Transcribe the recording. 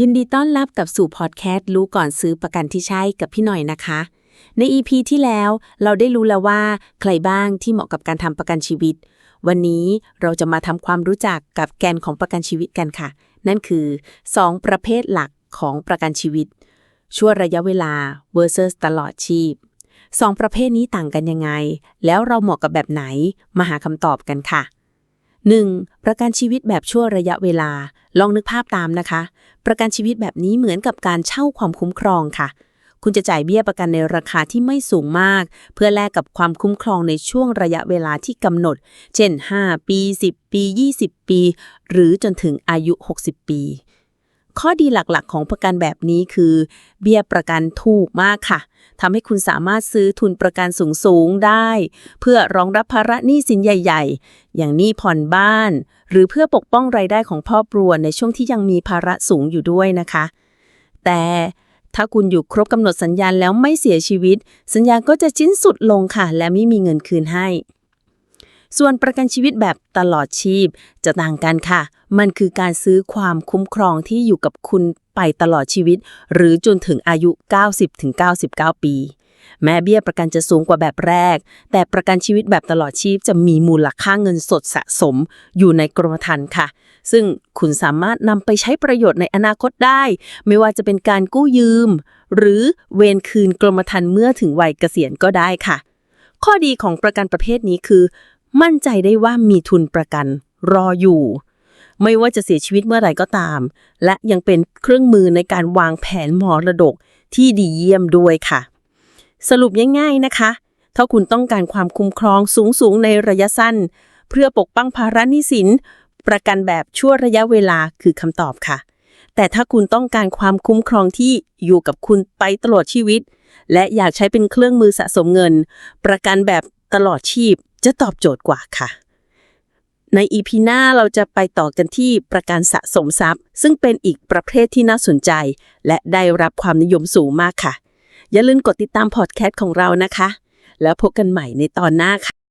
ยินดีต้อนรับกับสู่พอดแคสต์รู้ก่อนซื้อประกันที่ใช่กับพี่หน่อยนะคะ ใน EP ที่แล้วเราได้รู้แล้วว่า ใครบ้างที่เหมาะกับการทำประกันชีวิต วันนี้เราจะมาทำความรู้จักกับแกนของประกันชีวิตกันค่ะ นั่นคือ 2 ประเภทหลักของประกันชีวิต ชั่วระยะเวลา versus ตลอดชีพสองประเภทนี้ต่างกันยังไง แล้วเราเหมาะกับแบบไหนมาหาคำตอบกันค่ะ 1. ประกันชีวิตแบบชั่วระยะเวลา ลองนึกภาพตามนะคะ ประกันชีวิตแบบนี้เหมือนกับการเช่าความคุ้มครองค่ะ คุณจะจ่ายเบี้ยประกันในราคาที่ไม่สูงมาก เพื่อแลกกับความคุ้มครองในช่วงระยะเวลาที่กำหนด เช่น 5 ปี 10 ปี 20 ปี หรือจนถึงอายุ 60 ปี ข้อดีหลักๆ ของประกันแบบนี้คือ เบี้ยประกันถูกมากค่ะทำให้คุณสามารถซื้อทุนประกันสูงๆได้ เพื่อรองรับภาระหนี้สินใหญ่ ๆ อย่างหนี้ผ่อนบ้าน หรือเพื่อปกป้องรายได้ของครอบครัวในช่วงที่ยังมีภาระสูงอยู่ด้วยนะคะ แต่ถ้าคุณอยู่ครบกำหนดสัญญาณแล้วไม่เสียชีวิต สัญญาก็จะชิ้นสุดลงค่ะ และไม่มีเงินคืนให้ ส่วนประกันชีวิตแบบตลอดชีพจะต่างกันค่ะ มันคือการซื้อความคุ้มครองที่อยู่กับคุณไปตลอดชีวิต หรือจนถึงอายุ 90-99 ปี แม้เบี้ยประกันจะสูงกว่าแบบแรก แต่ประกันชีวิตแบบตลอดชีพจะมีมูลค่าเงินสดสะสมอยู่ในกรมธรรม์ค่ะ ซึ่งคุณสามารถนำไปใช้ประโยชน์ในอนาคตได้ ไม่ว่าจะเป็นการกู้ยืม หรือเวนคืนกรมธรรม์เมื่อถึงวัยเกษียณก็ได้ค่ะ ข้อดีของประกันประเภทนี้คือ มั่นใจได้ว่ามีทุนประกันรออยู่ ไม่ว่าจะเสียชีวิตเมื่อไหร่ก็ตาม และยังเป็นเครื่องมือในการวางแผนมรดกที่ดีเยี่ยมด้วยค่ะ สรุปง่ายๆนะคะ ถ้าคุณต้องการความคุ้มครองสูงๆในระยะสั้น เพื่อปกป้องภาระหนี้สิน ประกันแบบชั่วระยะเวลาคือคำตอบค่ะ แต่ถ้าคุณต้องการความคุ้มครองที่อยู่กับคุณไปตลอดชีวิต และอยากใช้เป็นเครื่องมือสะสมเงิน ประกันแบบตลอดชีพ จะตอบโจทย์กว่าค่ะ ในอีพีหน้าเราจะไปต่อกันที่ประกันสะสมทรัพย์ ซึ่งเป็นอีกประเภทที่น่าสนใจ และได้รับความนิยมสูงมากค่ะ อย่าลืมกดติดตามพอดแคสต์ของเรานะคะ แล้วพบกันใหม่ในตอนหน้าค่ะ